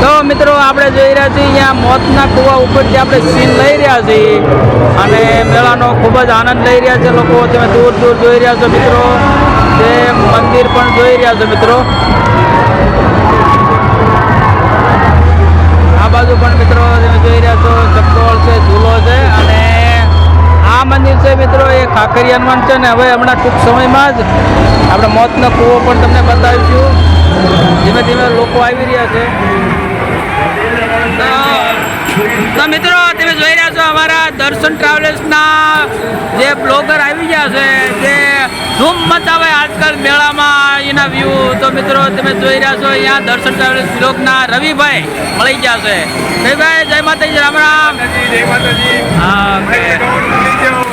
તો મિત્રો આપણે જોઈ રહ્યા છીએ અહીંયા મોતના કુવા ઉપરથી આપણે સીન લઈ રહ્યા છીએ અને મેળાનો ખૂબ જ આનંદ લઈ રહ્યા છે લોકો. તમે દૂર દૂર જોઈ રહ્યા છો મિત્રો. તે મંદિર પણ જોઈ રહ્યા છો મિત્રો. આ બાજુ પણ મિત્રો તમે જોઈ રહ્યા છો ચક્રોળ છે ઝૂલો છે અને આ મંદિર છે મિત્રો એ ખાખરી છે ને હવે હમણાં ટૂંક સમયમાં જ આપણે મોતનો કૂવો પણ તમને બતાવીશું. ધીમે ધીમે લોકો આવી રહ્યા છે. તો- મિત્રો તમે જોઈ રહ્યા છો અમારા દર્શન ટ્રાવેલ્સના જે બ્લોગર આવી ગયા છે જે ધૂમ મચાવે આજકાલ મેળામાં એના વ્યૂ તો મિત્રો તમે જોઈ રહ્યા છો અહીંયા દર્શન ટ્રાવેલ્સ બ્લોગના રવિભાઈ મળી ગયા છે. રવિભાઈ જય માતાજી રામ રામ. જય માતાજી. હા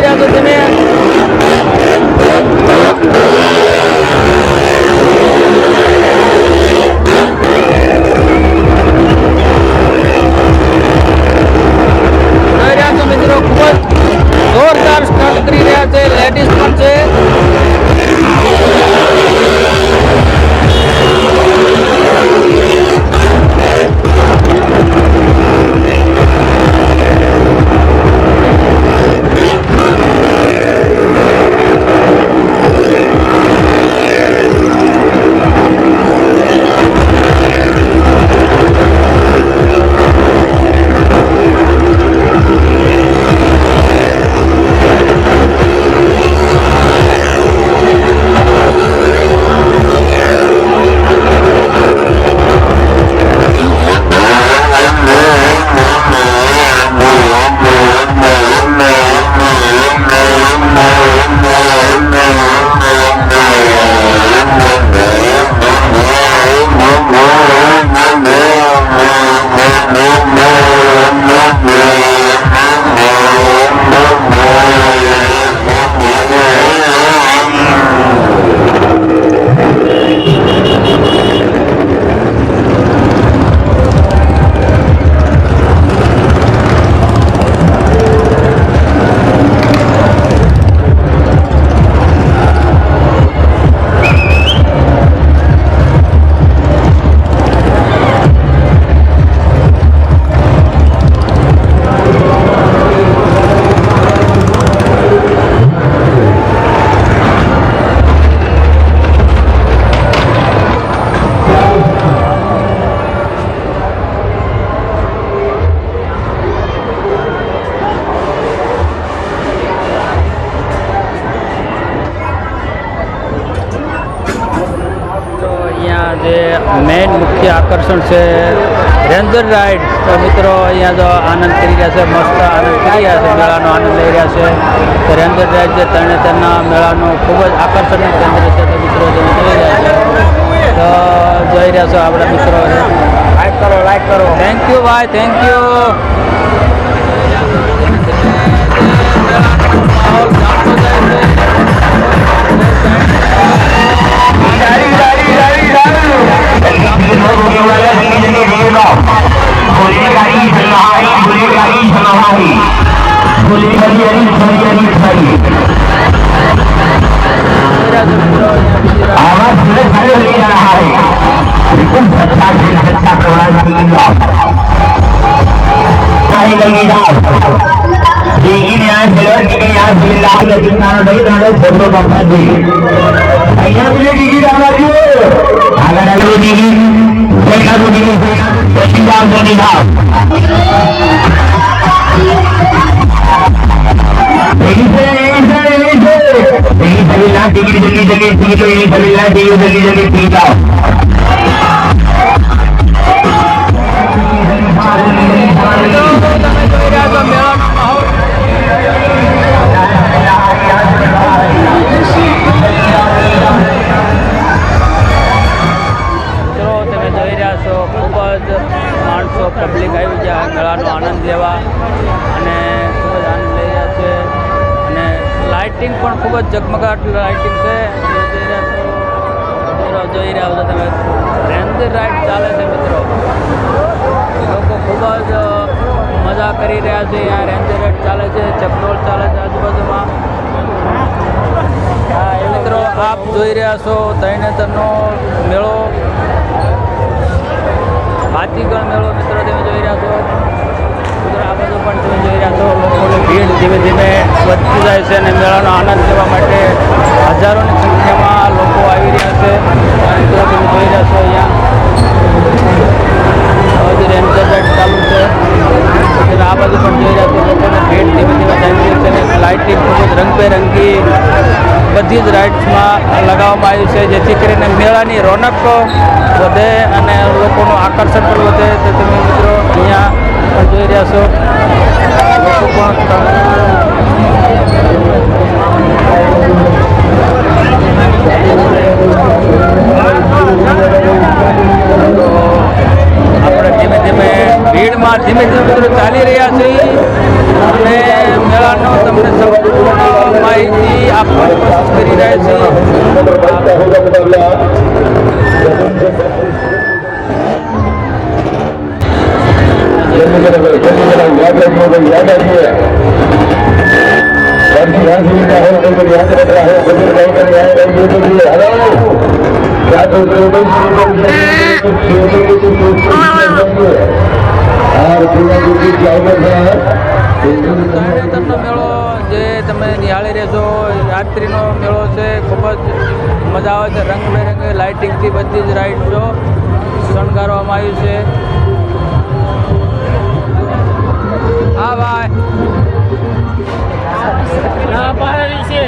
મિત્રો જોઈ રહ્યા મેઇન મુખ્ય આકર્ષણ છે રેન્જર રાઇડ. તો મિત્રો અહીંયા જો આનંદ કરી રહ્યા છે મસ્ત આનંદ કરી રહ્યા છે મેળાનો આનંદ લઈ રહ્યા છે. તો રેન્જર રાઇડ જે તેણે તેના મેળાનું ખૂબ જ આકર્ષણનું કેન્દ્ર છે તો મિત્રો તમે જોઈ રહ્યા છે. તો જોઈ રહ્યા છો આપણા મિત્રો. લાઈક કરો લાઈક કરો. થેન્ક યુ ભાઈ થેન્ક યુ કંપાજી અહીંયા પેલી ટિકિટ આવવા આગળ આવી ટિકિટ દેખાતું ટિકિટ પછી જાવ તો જાવ એની જગી જગી છે જગી છે જગી ટિકિટ જગી ટિકિટ જગી ટિકિટ જગી ટિકિટ જોઈ રહ્યા છો તમે. રેન્જર રાઈડ ચાલે છે મિત્રો. લોકો ખૂબ જ મજા કરી રહ્યા છે. આ રેન્જર રાઈડ ચાલે છે, ચકડોળ ચાલે છે આજુબાજુમાં. હા મિત્રો આપ જોઈ રહ્યા છો તરણેતરનો મેળો. હાથીગણ મેળો મિત્રો તમે જોઈ રહ્યા છો. આ બધું પણ તમે જોઈ રહ્યા છો. લોકોની ભીડ ધીમે ધીમે વધતી જાય છે અને મેળાનો આનંદ લેવા માટે હજારોની સંખ્યામાં લોકો આવી રહ્યા છે અને મિત્રો તમે જોઈ રહ્યા છો અહીંયા હજી રેન્જર રાઇડ ચાલુ છે તમે આ બધું પણ જોઈ રહ્યા છો લોકોની ભીડ ધીમે ધીમે થઈ રહી છે અને લાઇટિંગ ખૂબ જ રંગબેરંગી બધી જ રાઇડ્સમાં લગાવવામાં આવ્યું છે, જેથી કરીને મેળાની રોનક વધે અને લોકોનું આકર્ષણ પણ વધે. તો તમે મિત્રો અહીંયા જોઈ રહ્યા છો. લોકો પણ આપણે ધીમે ધીમે ભીડમાં ધીમે ધીમે મિત્રો ચાલી રહ્યા છીએ અને મેળાનો તમને સંપૂર્ણ માહિતી આપવાની કોશિશ કરી રહ્યા છીએ. તરણેતરનો મેળો જે તમે નિહાળી રહેશો રાત્રિનો મેળો છે ખૂબ જ મજા આવે છે. રંગબેરંગી લાઇટિંગથી બધી જ રાઇડ શો શણગારવામાં આવ્યું છે. હા ભાઈ. છે.